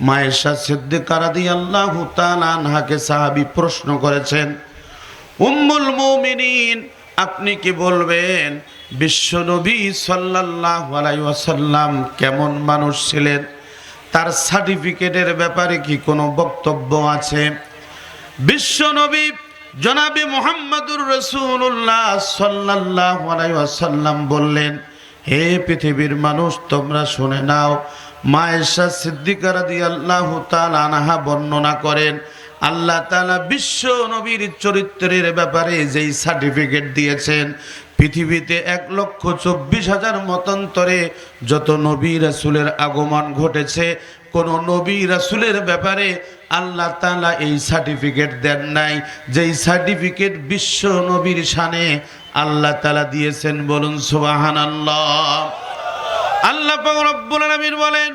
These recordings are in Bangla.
মায়েশা সিদ্দিকা রাদিয়াল্লাহু তাআলা আনহাকে সাহাবী প্রশ্ন করেছেন, উম্মুল মুমিনিন, আপনি কি বলবেন বিশ্বনবী সাল্লাল্লাহু আলাইহি ওয়াসাল্লাম কেমন মানুষ ছিলেন? তার সার্টিফিকেটের ব্যাপারে কি কোনো বক্তব্য আছে? বিশ্বনবী জনাবি মোহাম্মদুর রসুল্লাহ সাল্লাহ আলাইসাল্লাম বললেন হে পৃথিবীর মানুষ, তোমরা শুনে নাও। মায়েশা সিদ্দিকার দিয়ে আল্লাহ আনাহা বর্ণনা করেন, আল্লাহ তালা বিশ্ব নবীর চরিত্রের ব্যাপারে যেই সার্টিফিকেট দিয়েছেন, পৃথিবীতে এক লক্ষ চব্বিশ হাজার মতান্তরে যত নবী রাসুলের আগমন ঘটেছে, কোন নবী রাসুলের ব্যাপারে আল্লাহ তালা এই সার্টিফিকেট দেন নাই। যেই সার্টিফিকেট বিশ্ব নবীর শানে আল্লাহ তালা দিয়েছেন বলুন সুবাহান আল্লাহ আল্লাহ রব্বুল আলামিন বলেন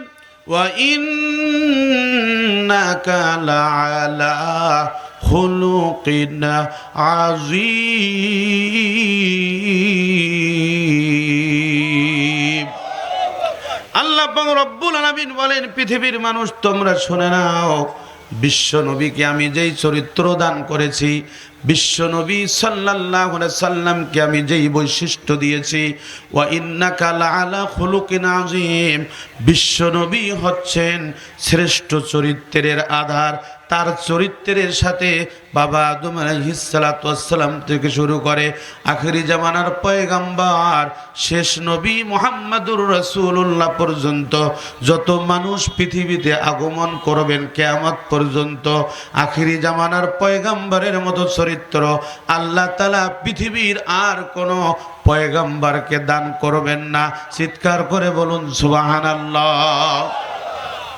আল্লাহ রব্বুল আলামিন বলেন, পৃথিবীর মানুষ তোমরা শুনে নাও। বিশ্ব নবীকে আমি যেই চরিত্র দান করেছি, বিশ্ব নবী সাল্লাল্লাহু আলাইহি সাল্লামকে আমি যেই বৈশিষ্ট্য দিয়েছি, ওয়া ইন্নাকা লাআলা খুলুকিন আযীম। বিশ্ব নবী হচ্ছেন শ্রেষ্ঠ চরিত্রের আধার। তার চরিত্রের সাথে বাবা আদম আলহিসালাম থেকে শুরু করে আখেরি জামানার পয়গাম্বার, শেষ নবী মোহাম্মদুর রসুল্লাহ পর্যন্ত যত মানুষ পৃথিবীতে আগমন করবেন কেয়ামত পর্যন্ত আখেরি জামানার পয়গাম্বারের মতো চরিত্র আল্লাহ তালা পৃথিবীর আর কোনো পয়গাম্বারকে দান করবেন না। চিৎকার করে বলুন সুবাহান আল্লাহ